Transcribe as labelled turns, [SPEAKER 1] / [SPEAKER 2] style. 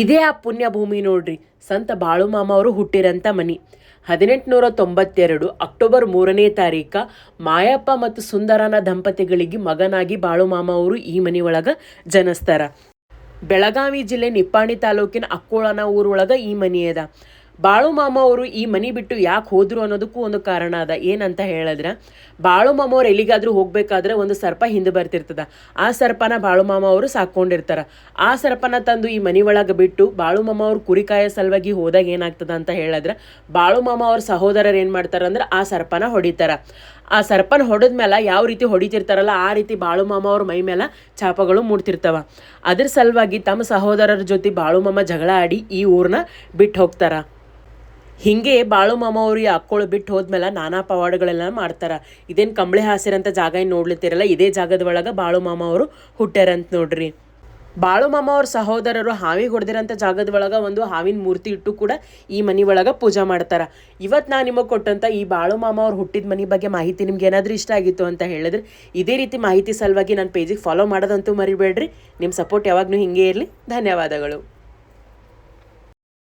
[SPEAKER 1] ಇದೇ ಆ ಪುಣ್ಯಭೂಮಿ ನೋಡ್ರಿ. ಸಂತ ಬಾಳು ಮಾಮ ಅವರು ಹುಟ್ಟಿರಂಥ ಮನಿ. ಹದಿನೆಂಟುನೂರ ತೊಂಬತ್ತೆರಡು ಅಕ್ಟೋಬರ್ ಮೂರನೇ ತಾರೀಕ ಮಾಯಪ್ಪ ಮತ್ತು ಸುಂದರನ ದಂಪತಿಗಳಿಗೆ ಮಗನಾಗಿ ಬಾಳು ಮಾಮ ಅವರು ಈ ಮನೆಯೊಳಗೆ ಜನಿಸ್ತಾರ ಬೆಳಗಾವಿ ಜಿಲ್ಲೆ ನಿಪ್ಪಾಣಿ ತಾಲೂಕಿನ ಅಕ್ಕೋಳನ ಊರೊಳಗೆ ಈ ಮನೆ ಅದ ಬಾಳು ಮಾಮ ಅವರು ಈ ಮನಿ ಬಿಟ್ಟು ಯಾಕೆ ಹೋದ್ರು ಅನ್ನೋದಕ್ಕೂ ಒಂದು ಕಾರಣ ಅದ. ಏನಂತ ಹೇಳಿದ್ರೆ, ಬಾಳು ಮಾಮ ಅವ್ರು ಎಲ್ಲಿಗಾದರೂ ಹೋಗ್ಬೇಕಾದ್ರೆ ಒಂದು ಸರ್ಪ ಹಿಂದೆ ಬರ್ತಿರ್ತದ. ಆ ಸರ್ಪನ ಬಾಳು ಮಾಮ ಅವರು ಸಾಕೊಂಡಿರ್ತಾರ ಆ ಸರ್ಪನ ತಂದು ಈ ಮನಿ ಒಳಗೆ ಬಿಟ್ಟು ಬಾಳು ಮಾಮ ಅವ್ರು ಕುರಿಕಾಯ ಸಲುವಾಗಿ ಹೋದಾಗ ಏನಾಗ್ತದ ಅಂತ ಹೇಳಿದ್ರೆ, ಬಾಳು ಮಾಮ ಅವ್ರ ಸಹೋದರರು ಏನು ಮಾಡ್ತಾರೆ ಅಂದ್ರೆ ಆ ಸರ್ಪನ ಹೊಡಿತಾರ. ಆ ಸರ್ಪನ ಹೊಡೆದ್ಮೇಲೆ ಯಾವ ರೀತಿ ಹೊಡಿತಿರ್ತಾರಲ್ಲ, ಆ ರೀತಿ ಬಾಳು ಮಾಮ ಅವ್ರ ಮೈ ಮೇಲೆ ಚಾಪಗಳು ಮೂಡ್ತಿರ್ತಾವ. ಅದ್ರ ಸಲುವಾಗಿ ತಮ್ಮ ಸಹೋದರರ ಜೊತೆ ಬಾಳು ಮಾಮ ಜಗಳ ಆಡಿ ಈ ಊರನ್ನ ಬಿಟ್ಟು ಹೋಗ್ತಾರ. ಹಿಂಗೆ ಬಾಳು ಮಾಮ ಅವರು ಈ ಅಕ್ಕೋಳು ಬಿಟ್ಟು ಹೋದ್ಮೇಲೆ ನಾನಾ ಪವಾಡಗಳೆಲ್ಲ ಮಾಡ್ತಾರೆ. ಇದೇನು ಕಂಬಳೆ ಹಾಸಿರಂತ ಜಾಗ ಏನು ನೋಡ್ಲಿತ್ತಿರಲ್ಲ ಇದೇ ಜಾಗದ ಒಳಗೆ ಬಾಳು ಮಾಮ ಅವರು ಹುಟ್ಟ್ಯಾರಂತ ನೋಡ್ರಿ. ಬಾಳು ಮಾಮ ಅವ್ರ ಸಹೋದರರು ಹಾವಿಗೆ ಹೊಡೆದಿರೋಂಥ ಜಾಗದ ಒಳಗೆ ಒಂದು ಹಾವಿನ ಮೂರ್ತಿ ಇಟ್ಟು ಕೂಡ ಈ ಮನೆ ಒಳಗೆ ಪೂಜೆ ಮಾಡ್ತಾರೆ. ಇವತ್ತು ನಾನು ನಿಮಗೆ ಕೊಟ್ಟಂಥ ಈ ಬಾಳು ಮಾಮ ಅವ್ರು ಹುಟ್ಟಿದ ಮನೆ ಬಗ್ಗೆ ಮಾಹಿತಿ ನಿಮ್ಗೆ ಏನಾದರೂ ಇಷ್ಟ ಆಗಿತ್ತು ಅಂತ ಹೇಳಿದ್ರೆ ಇದೇ ರೀತಿ ಮಾಹಿತಿ ಸಲುವಾಗಿ ನನ್ನ ಪೇಜಿಗೆ ಫಾಲೋ ಮಾಡೋದಂತೂ ಮರಿಬೇಡ್ರಿ. ನಿಮ್ಮ ಸಪೋರ್ಟ್ ಯಾವಾಗಲೂ ಹಿಂಗೆ ಇರಲಿ. ಧನ್ಯವಾದಗಳು.